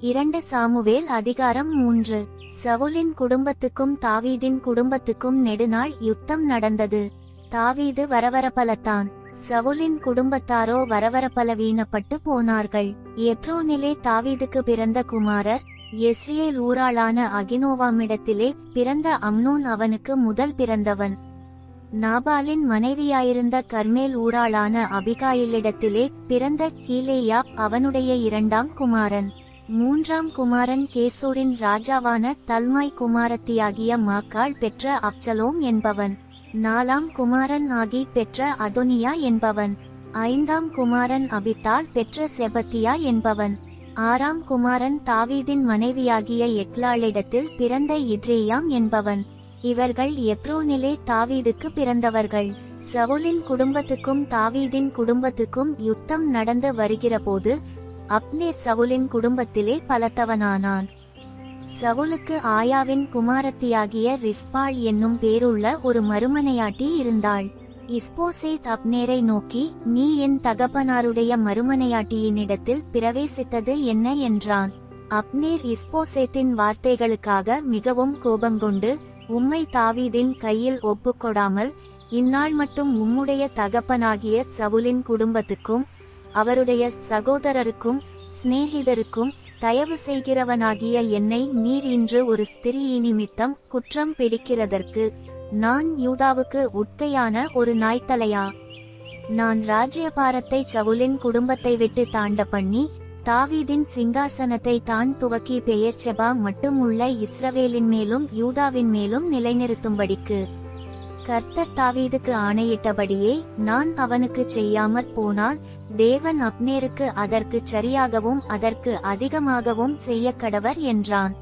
இரண்டு சாமுவேல் அதிகாரம் மூன்று. சவுலின் குடும்பத்துக்கும் தாவீதின் குடும்பத்துக்கும் நெடுநாள் யுத்தம் நடந்தது. தாவீது வரவரப்பலத்தான். சவுலின் குடும்பத்தாரோ வரவரப்பலவீனப்பட்டு போனார்கள். எப்ரோனிலே தாவீதுக்கு பிறந்த குமாரர் எஸ்ரியேல் ஊராளான அகினோவாமிடத்திலே பிறந்த அம்னோன் அவனுக்கு முதல் பிறந்தவன். நாபாலின் மனைவியாயிருந்த கர்மேல் ஊராளான அபிகாயிலிடத்திலே பிறந்த கீலேயா அவனுடைய இரண்டாம் குமாரன். மூன்றாம் குமாரன் கேசூரின் ராஜாவான தல்மாய் குமாரத்தியாகிய மாக்காள் பெற்ற அப்சலோம் என்பவன். நாலாம் குமாரன் ஆகி பெற்ற அதோனியா என்பவன். ஐந்தாம் குமாரன் அபித்தால் பெற்ற செபத்தியா என்பவன். ஆறாம் குமாரன் தாவீதின் மனைவியாகிய எக்லாளிடத்தில் பிறந்த இத்ரேயாம் என்பவன். இவர்கள் எப்ரோனிலே தாவீதுக்கு பிறந்தவர்கள். சவுலின் குடும்பத்துக்கும் தாவீதின் குடும்பத்துக்கும் யுத்தம் நடந்து வருகிறபோது அப்னேர் சவுலின் குடும்பத்திலே பலத்தவனானான். சவுலுக்கு ஆயாவின் குமாரத்தியாகிய ரிஸ்பாள் என்னும் பேருள்ள ஒரு மறுமனையாட்டி இருந்தாள். இஸ்போசேத் அப்னேரை நோக்கி நீ என் தகப்பனாருடைய மறுமனையாட்டியினிடத்தில் பிரவேசித்தது என்ன? என்றான். அப்னேர் இஸ்போசேத்தின் வார்த்தைகளுக்காக மிகவும் கோபங்கொண்டு உம்மை தாவீதின் கையில் ஒப்புக்கொடாமல் இந்நாள் மட்டும் உம்முடைய தகப்பனாகிய சவுலின் குடும்பத்துக்கும் அவருடைய சகோதரருக்கும் சிநேகிதருக்கும் தயவு செய்கிறவனாகிய என்னை நீர் இன்று ஒரு ஸ்திரீ நிமித்தம் குற்றம் பிடிக்கிறதற்கு நான் யூதாவுக்கு உட்கையான ஒரு நாய்த்தலையா? நான் ராஜ்யபாரத்தை சவுலின் குடும்பத்தை விட்டு தாண்ட பண்ணி தாவீதின் சிங்காசனத்தை தான் துவக்கி பெயர்ச்செபா மட்டும் உள்ள இஸ்ரவேலின் மேலும் யூதாவின் மேலும் நிலைநிறுத்தும்படிக்கு. கர்த்தர் தாவீதுக்கு ஆணையிட்டபடியே நான் அவனுக்கு செய்யாமற் போனால் தேவன் அப்னேருக்கு அதற்கு சரியாகவும் அதற்கு அதிகமாகவும் செய்ய கடவர் என்றான்.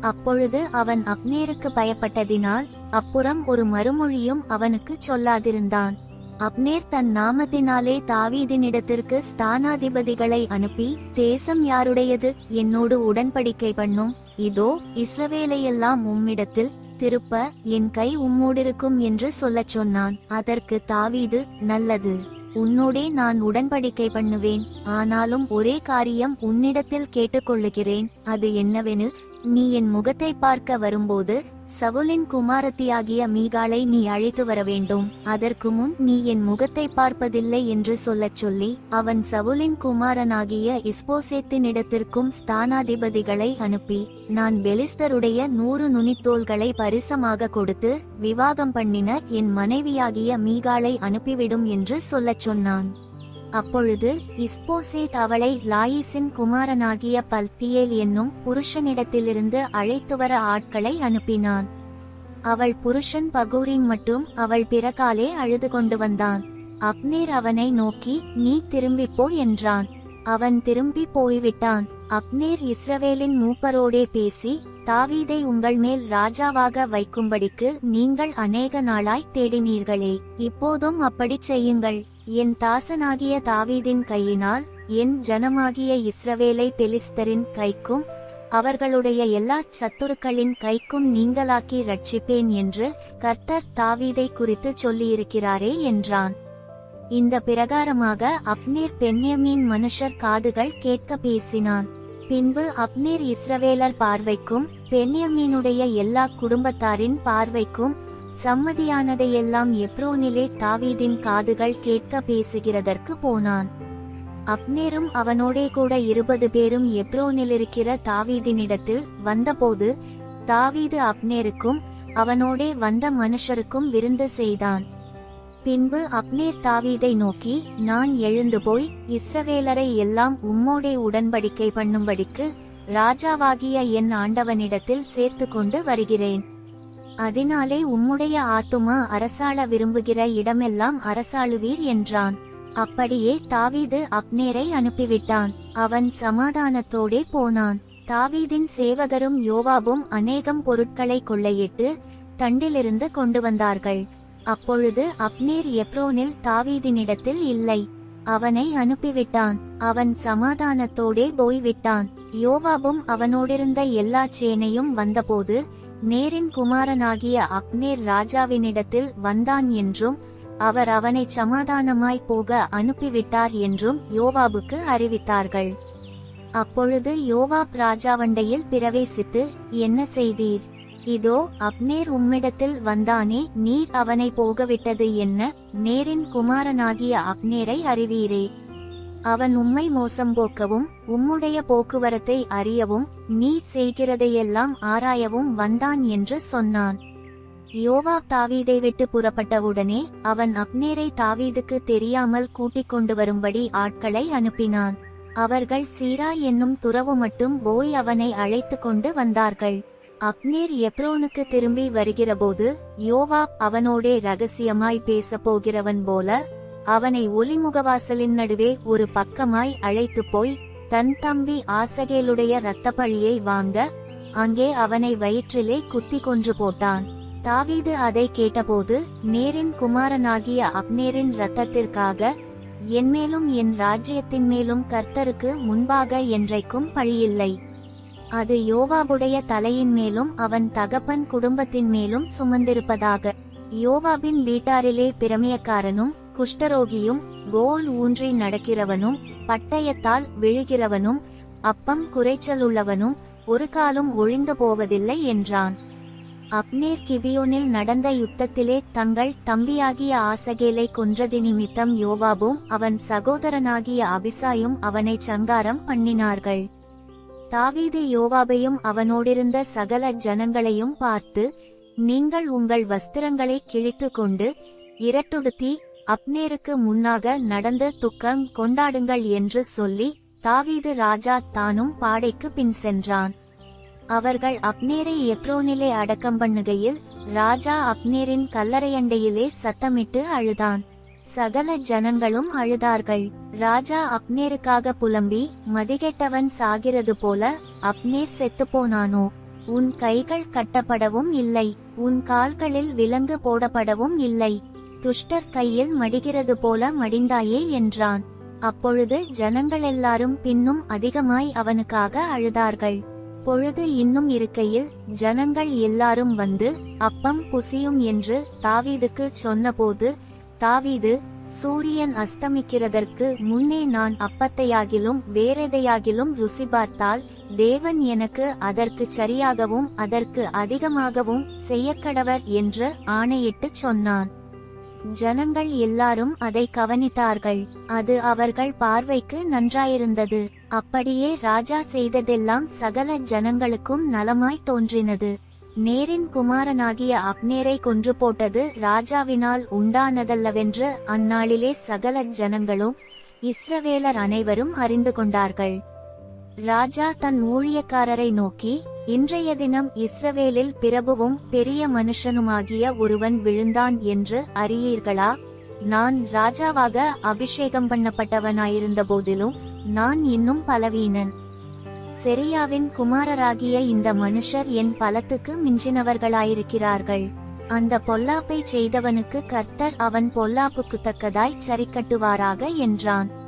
அப்பொழுது அவன் அப்னேருக்கு பயப்பட்டதினால் அப்புறம் ஒரு மறுமொழியும் அவனுக்கு சொல்லாதிருந்தான். அப்னேர் தன் நாமத்தினாலே தாவீதினிடத்திற்கு ஸ்தானாதிபதிகளை அனுப்பி தேசம் யாருடையது? என்னோடு உடன்படிக்கை பண்ணும். இதோ இஸ்ரவேலையெல்லாம் உம்மிடத்தில் திருப்ப என் கை உம்மோடிருக்கும் என்று சொல்லச் சொன்னான். அதற்கு தாவீது நல்லது. உன்னோடே நான் உடன்படிக்கை பண்ணுவேன். ஆனாலும் ஒரே காரியம் உன்னிடத்தில் கேட்டுக்கொள்ளுகிறேன். அது என்னவெனில் நீ என் முகத்தை பார்க்க வரும்போது சவுலின் குமாரத்தியாகிய மீகாளை நீ அழைத்து வர வேண்டும் அதற்கு முன் நீ என் முகத்தை பார்ப்பதில்லை என்று சொல்லச் சொல்லி அவன் சவுலின் குமாரனாகிய இஸ்போசேத்தினிடத்திற்கும் ஸ்தானாதிபதிகளை அனுப்பி நான் பெலிஸ்தருடைய நூறு நுனித்தோள்களை பரிசமாக கொடுத்து விவாகம் பண்ணின என் மனைவியாகிய மீகாளை அனுப்பிவிடும் என்று சொல்லச் சொன்னான். அப்பொழுது இஸ்போசேட் அவளை லாயிசின் குமாரனாகிய பல்தியேல் என்னும் புருஷனிடத்திலிருந்து அழைத்து வர ஆட்களை அனுப்பினான். அவள் புருஷன் பகூரின் மட்டும் அவள் பிறகாலே அழுது கொண்டு வந்தான். அப்னேர் அவனை நோக்கி நீ திரும்பிப்போ என்றான். அவன் திரும்பி போய்விட்டான். அப்னேர் இஸ்ரவேலின் மூப்பரோடே பேசி தாவீதை உங்கள் மேல் ராஜாவாக வைக்கும்படிக்கு நீங்கள் அநேக நாளாய் தேடினீர்களே இப்போதும் அப்படிச் செய்யுங்கள். என் தாசனாகிய தாவீதின் கையினால் என் ஜனமாகிய இஸ்ரவேலை பெலிஸ்தரின் கைக்கும் அவர்களுடைய எல்லா சத்துருக்களின் கைக்கும் நீங்களாக்கி ரட்சிப்பேன் என்று கர்த்தர் தாவீதை குறித்து சொல்லியிருக்கிறாரே என்றான். இந்த பிரகாரமாக அப்னேர் பென்யமீன் மனுஷர் காதுகள் கேட்க பேசினான். பின்பு அப்னேர் இஸ்ரவேலர் பார்வைக்கும் பென்யமீனுடைய எல்லா குடும்பத்தாரின் பார்வைக்கும் சம்மதியானதையெல்லாம் எப்ரோனிலே தாவீதின் காதுகள் கேட்க பேசுகிறதற்கு போனான். அப்னேரும் அவனோடே கூட இருபது பேரும் எப்ரோனிலிருக்கிற தாவீதினிடத்தில் வந்தபோது தாவீது அப்னேருக்கும் அவனோடே வந்த மனுஷருக்கும் விருந்து செய்தான். பின்பு அப்னேர் தாவீதை நோக்கி நான் எழுந்து போய் இஸ்ரவேலரை எல்லாம் உம்மோடே உடன்படிக்கை பண்ணும்படிக்கு ராஜாவாகிய என் ஆண்டவனிடத்தில் சேர்த்து கொண்டு வருகிறேன். அதனாலே உம்முடைய ஆத்துமா அரசாள விரும்புகிற இடமெல்லாம் அரசாளுவீர் என்றான். அப்படியே தாவீது அப்னேரை அனுப்பிவிட்டான். அவன் சமாதானத்தோடே போனான். தாவீதின் சேவகரும் யோவாபும் அநேகம் பொருட்களை கொள்ளையிட்டு தண்டிலிருந்து கொண்டு வந்தார்கள். அப்பொழுது அப்னேர் எப்ரோனில் தாவீதினிடத்தில் இல்லை. அவனை அனுப்பிவிட்டான். அவன் சமாதானத்தோடே போய்விட்டான். யோவாபும் அவனோடிருந்த எல்லா சேனையும் வந்தபோது நேரின் குமாரனாகிய அக்னேர் ராஜாவினிடத்தில் வந்தான் என்றும் அவர் அவனை சமாதானமாய் போக அனுப்பிவிட்டார் என்றும் யோவாபுக்கு அறிவித்தார்கள். அப்பொழுது யோவாப் ராஜாவண்டையில் பிரவேசித்து என்ன செய்தீர்? இதோ அப்னேர் உம்மிடத்தில் வந்தானே நீர் அவனை போகவிட்டது என்ன? நேரின் குமாரனாகிய அப்னேரை அறிவீரே. அவன் உம்மை மோசம் போக்கவும் உம்முடைய போக்குவரத்தை அறியவும் நீர் செய்கிறதையெல்லாம் ஆராயவும் வந்தான் என்று சொன்னான். யோவா தாவீதை விட்டு புறப்பட்டவுடனே அவன் அப்னேரை தாவீதுக்கு தெரியாமல் கூட்டிக் கொண்டு வரும்படி ஆட்களை அனுப்பினான். அவர்கள் சீரா என்னும் துறவு மட்டும் போய் அவனை அழைத்து கொண்டு வந்தார்கள். அக்னீர் எப்ரோனுக்கு திரும்பி வருகிறபோது யோவாப் அவனோடே ரகசியமாய் பேசப் போகிறவன் போல அவனை ஒளிமுகவாசலின் நடுவே ஒரு பக்கமாய் அழைத்து போய் தன் தம்பி ஆசகேலுடைய இரத்தப்பழியை வாங்க அங்கே அவனை வயிற்றிலே குத்தி கொன்று போட்டான். தாவீது அதை கேட்டபோது நேரின் குமாரனாகிய அப்னேரின் இரத்தத்திற்காக என்மேலும் என் ராஜ்யத்தின் மேலும் கர்த்தருக்கு முன்பாக என்றைக்கும் பழியில்லை. அது யோவாவுடைய தலையின் மேலும் அவன் தகப்பன் குடும்பத்தின் மேலும் சுமந்திருப்பதாக. யோவாவின் வீட்டாரிலே பிரமியக்காரனும் குஷ்டரோகியும் கோல் ஊன்றி நடக்கிறவனும் பட்டயத்தால் விழுகிறவனும் அப்பம் குறைச்சலுள்ளவனும் ஒரு காலும் ஒழிந்து போவதில்லை என்றான். அப்னேர் கிபியோனில் நடந்த யுத்தத்திலே தங்கள் தம்பியாகிய ஆசகேலை கொன்றது நிமித்தம் யோவாபும் அவன் சகோதரனாகிய அபிசாயும் அவனை சங்காரம் பண்ணினார்கள். தாவீது யோவாபையும் அவனோடிருந்த சகல ஜனங்களையும் பார்த்து நீங்கள் உங்கள் வஸ்திரங்களை கிழித்து கொண்டு இரட்டுடுத்தி அப்னேருக்கு முன்னாக நடந்து துக்கம் கொண்டாடுங்கள் என்று சொல்லி தாவீது ராஜா தானும் பாடைக்கு பின் சென்றான். அவர்கள் அப்னேரை எப்ரோனிலே அடக்கம் பண்ணுகையில் ராஜா அப்னேரின் கல்லறையண்டையிலே சத்தமிட்டு அழுதான். சகல ஜனங்களும் அழுதார்கள். ராஜா அப்னேருக்காக புலம்பி மதிகெட்டவன் சாகிறது போல அப்னேர் செத்துப்போனானோ? உன் கைகள் கட்டப்படவும் இல்லை. உன் கால்களில் விலங்கு போடப்படவும் இல்லை. துஷ்டர் கையில் மடிகிறது போல மடிந்தாயே என்றான். அப்பொழுது ஜனங்கள் எல்லாரும் பின்னும் அதிகமாய் அவனுக்காக அழுதார்கள். பொழுது இன்னும் இருக்கையில் ஜனங்கள் எல்லாரும் வந்து அப்பம் புசியும் என்று தாவீதுக்கு சொன்னபோது தாவீது சூரியன் அஸ்தமிக்கிறதற்கு முன்னே நான் அப்பத்தையாகிலும் வேறெதையாகிலும் ருசி பார்த்தால் தேவன் எனக்கு அதற்கு சரியாகவும் அதற்கு அதிகமாகவும் செய்யக்கடவர் என்று ஆணையிட்டுச் சொன்னான். ஜனங்கள் எல்லாரும் அதை கவனித்தார்கள். அது அவர்கள் பார்வைக்கு நன்றாயிருந்தது. அப்படியே ராஜா செய்ததெல்லாம் சகல ஜனங்களுக்கும் நலமாய் தோன்றினது. நேரின் குமாரனாகிய அப்னேரை கொன்று போட்டது ராஜாவினால் உண்டானதல்லவென்று அந்நாளிலே சகல ஜனங்களும் இஸ்ரவேலர் அனைவரும் அறிந்து கொண்டார்கள். ராஜா தன் ஊழியக்காரரை நோக்கி இன்றைய தினம் இஸ்ரவேலில் பிரபுவும் பெரிய மனுஷனுமாகிய ஒருவன் விழுந்தான் என்று அறியீர்களா? நான் ராஜாவாக அபிஷேகம் பண்ணப்பட்டவனாயிருந்த போதிலும் நான் இன்னும் பலவீனன். செரியாவின் குமாரராகிய இந்த மனுஷர் என் பலத்துக்கு மிஞ்சினவர்களாயிருக்கிறார்கள். அந்த பொல்லாப்பை செய்தவனுக்கு கர்த்தர் அவன் பொல்லாப்புக்கு தக்கதாய் சரிக்கட்டுவாராக என்றான்.